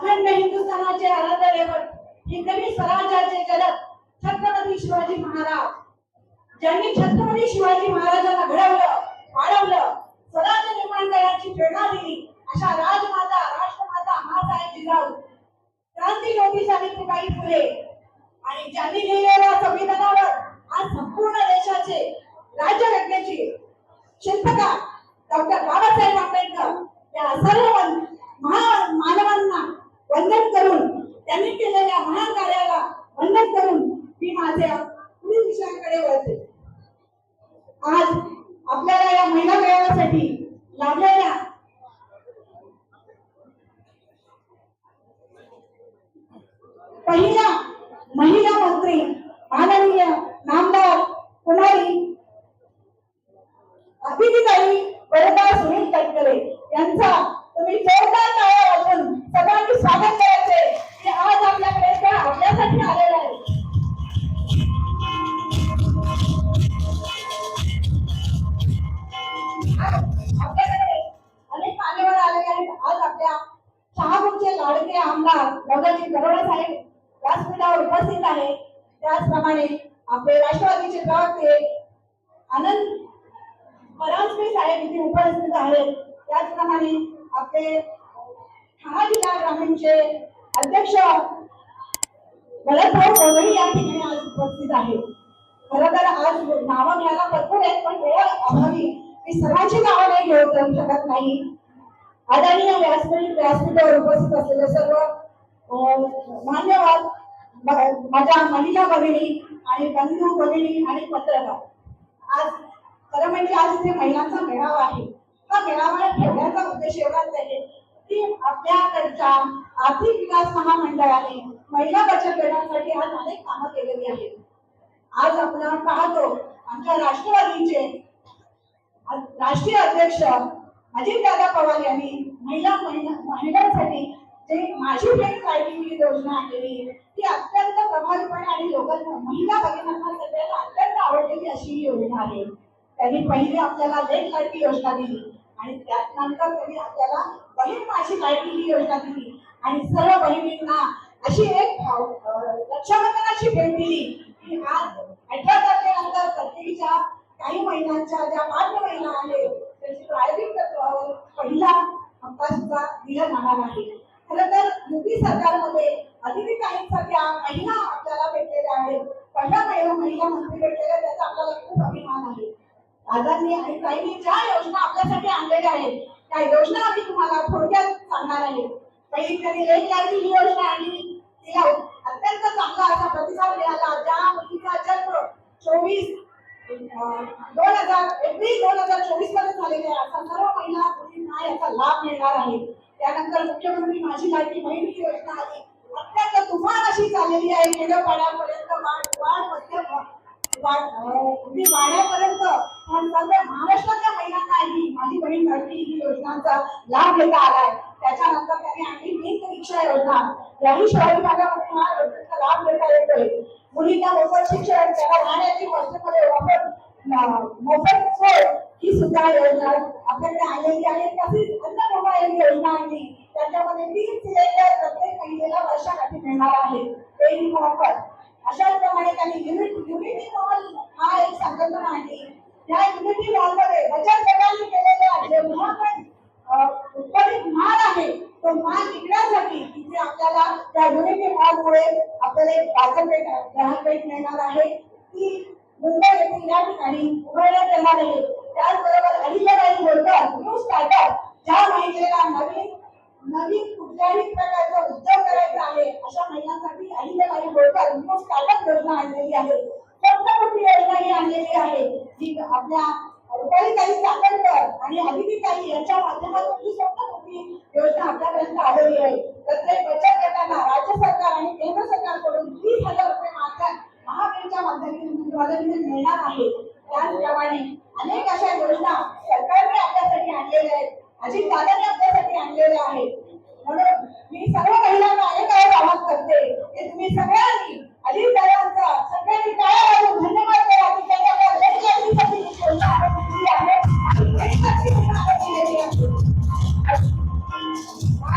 अखंड हिंदुस्थानाचे आराध्यालयवर हे कवी स्वराज्याचे जनक छत्रपती शिवाजी महाराज. ज्यांनी छत्रपती शिवाजी महाराजांना त्यांनी केलेल्या महान कार्याला वंदन करून मी माझ्या पुढील विषयांकडे वळते. आज आपल्याला या महिला मेळाव्यासाठी लाभलेल्या पहिल्या महिला मंत्री माननीय नामदार कुमारी अतिथीताई बरोबर सुनील तटकरे यांचा तुम्ही जोरदार टाळ्या वाजवून सगळ्यांनी स्वागत आमदार गगनजी आहे. साहेब व्यासपीठावर उपस्थित आहे. त्याचप्रमाणे आपले राष्ट्रवादीचे प्रवक्ते आनंद परांजपे साहेब इथे उपस्थित आहेत. त्याचप्रमाणे आपले ठाणा जिल्हा ग्रामीणचे अध्यक्ष भरतभाऊ कोदळी या ठिकाणी आज उपस्थित आहेत. खरं तर आज नावं घ्यायला भरपूर आहेत पण वेळ अभावी मी सर्वांची नावं नाही घेऊ जाऊ शकत नाही. आदरणीय व्यासपीठ व्यासपीठावर उपस्थित असलेले सर्व मान्यवर माझ्या महिला भगिनी आणि बंधू भगिनी आणि पत्रकार. आज खरं म्हणजे आज इथे महिलांचा मेळावा आहे. हा मेळावा ठेवण्याचा उद्देश एवढाच आहे की आपल्याकडच्या आर्थिक विकास महामंडळाने महिला बचत गटांसाठी आज अनेक कामं केलेली आहेत. आज आपण पाहतो आमच्या राष्ट्रवादीचे राष्ट्रीय अध्यक्ष अजितदादा पवार यांनी महिला महिला महिलांसाठी जे माझी फ्रेंड लाडकी ही योजना आलेली आहे, ती अत्यंत प्रभावीपणे आणि लोकांना महिला भगिनींना सगळ्यांना अत्यंत आवडलेली अशी ही योजना आहे. त्यांनी पहिले आपल्याला लेट लाडकी योजना दिली आणि त्यानंतर त्यांनी आपल्याला बहीण माझी लाडकी ही योजना दिली आणि सर्व बहिणींना अशी एक रक्षाबंधनाची भेट दिली. की आज अठरा तारखेनंतर प्रत्येकीच्या काही महिलांच्या ज्या पाच महिला आहेत त्यांची प्रायोगिक तत्वावर पहिला हप्ता सुद्धा दिला जाणार आहे. खरं तर युती सरकारमध्ये अतिथी काहींसारख्या महिला आपल्याला भेटलेल्या आहेत. पहिल्या महिला महिला मंत्री भेटलेल्या त्याचा आपल्याला खूप अभिमान आहे. दादांनी आणि ताईंनी ज्या योजना आपल्यासाठी आणलेल्या आहेत त्या योजना आम्ही तुम्हाला थोडक्यात सांगणार आहे. पहिली त्यांनी लेख लाडकी ही योजना आणली तिला अत्यंत चांगला असा प्रतिसाद मिळाला. ज्या मुलीचा जन्म चोवीस दोन हजार एप्रिल दोन हजार चोवीसमध्ये झालेला आहे. असा सर्व महिला मुलींना याचा लाभ मिळणार आहे. त्यानंतर मुख्यमंत्री माझी लाडकी बहीण ही योजना आली. अत्यंत तुफान अशी चाललेली आहे खेडोपाड्यापर्यंत वाढ वाढ मध्यम वाढ अगदी म्हणजे वाड्यापर्यंत सर्व महाराष्ट्रातल्या महिलांना ही माझी बहीण लाडकी ही योजनांचा लाभ घेता आलाय. त्याच्यानंतर त्यांनी आणखी वीज रिक्षा योजना. याही शहरी भागामध्ये हा योजनेचा लाभ घेता येतोय. मुलींना मोफत शिक्षण त्याला राहण्याची हॉस्टेलमध्ये वापर मोफत सोय ही सुद्धा योजना आपल्याकडे आलेली आहे. तसेच अन्न योजना आणली त्याच्यामध्ये तीन सिलेंडर प्रत्येक महिलेला वर्षाकाठी मिळणार आहे. तेही मोफत. अशाच प्रमाणे त्यांनी युनिट युनिटी मॉल हा एक संकल्पना आणली त्या युनिटी मॉलमध्ये बचत गटाने केलेल्या जेव्हा पण उत्पादित माल आहे तो माल विकण्यासाठी तिथे आपल्याला त्या युनिटी मॉलमुळे आपल्याला एक बाजारपेठ ग्राहकपेठ मिळणार आहे. ती मुंबई येथील या ठिकाणी उभारण्यात येणार आहे. त्याचबरोबर अहिल्याबाई होळकर न्यू स्टार्टअप ज्या महिलेला नवीन नवीन कुठल्याही प्रकारचा उद्योग करायचा आहे अशा महिलांसाठी अहिल्याबाई होळकर न्यू स्टार्टअप योजना आणलेली आहे. कोणती योजना ही आणलेली आहे? जी आपल्या रुपालीताई चाकणकर आणि अदितीताई यांच्या माध्यमातून ही स्वप्नपती योजना आपल्यापर्यंत आलेली आहे. प्रत्येक बचत गटांना राज्य सरकार आणि केंद्र सरकारकडून वीस हजार रुपये मात्र महाबीरच्या माध्यमातून मिळणार आहे. अशी दादाने आपल्यासाठी आणलेले आहे. म्हणून मी सर्व महिलांना अनेक आहेत आवाज करते. ते तुम्ही सगळ्यांनी अजित दादांचा सगळ्यांनी काय धन्यवाद करा की त्यांना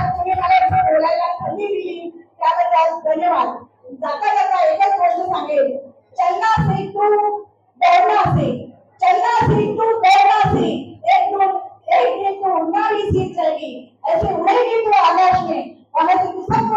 तुम्ही मला बोलायला दिली त्याबद्दल धन्यवाद. जाता जाता एकच गोष्ट सांगेल चलना से तू दौडना से चलना से तू की ऐसी उड़ेगी तो आकाश में और ऐसी किस्मत